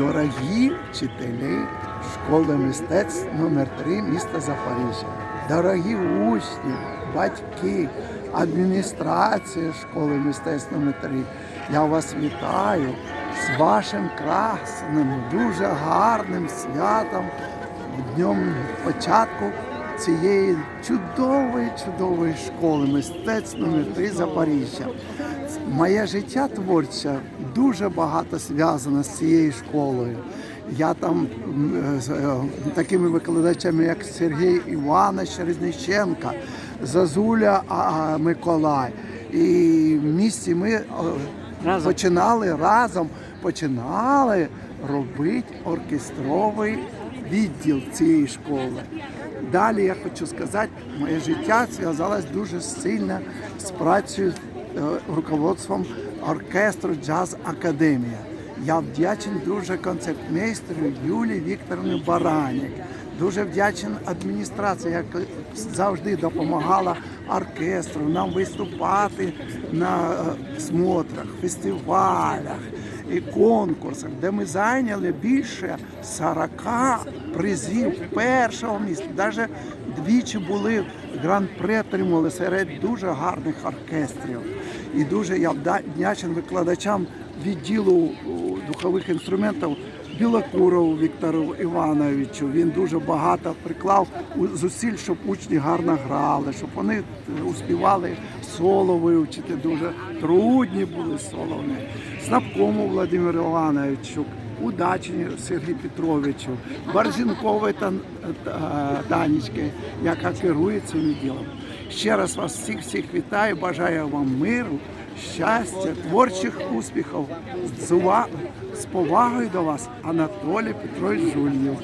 дорогі вчителі школи мистецтв номер 3 міста Запоріжжя, дорогі учні, батьки, адміністрація школи мистецтв номер 3 я вас вітаю з вашим красним, дуже гарним святом, днем початку цієї чудової, чудової школи мистецтв номер 3 Запоріжжя. Моє життя творче дуже багато зв'язано з цією школою. Я там з е, такими викладачами, як Сергій Іванович Резниченка, Зазуля Миколай. І в місті ми е, Разом. починали разом, починали робити оркестровий відділ цієї школи. Далі я хочу сказати, моє життя зв'язалось дуже сильно з працею е, руководством оркестру Джаз Академія. Я вдячний дуже концертмейстеру Юлії Вікторовні Баранік. Дуже вдячен адміністрації, яка завжди допомагала оркестру нам виступати на е, смотрах, фестивалях і конкурсах, де ми зайняли більше 40 призів першого місця. Навіть двічі були гран-при отримали серед дуже гарних оркестрів. І дуже я вдячний викладачам відділу духових інструментів Білокурову Віктору Івановичу. Він дуже багато приклав зусиль, щоб учні гарно грали, щоб вони е, успівали соло вивчити. Дуже трудні були соло. Снапкому Владимиру Івановичу, Удачні Сергію Петровичу, Барзінковій та, та Танечки, яка керує цим відділом. Ще раз вас всіх всіх вітаю, бажаю вам миру, щастя, творчих успіхів. З, ува- з повагою до вас, Анатолій Петрович Жульєв.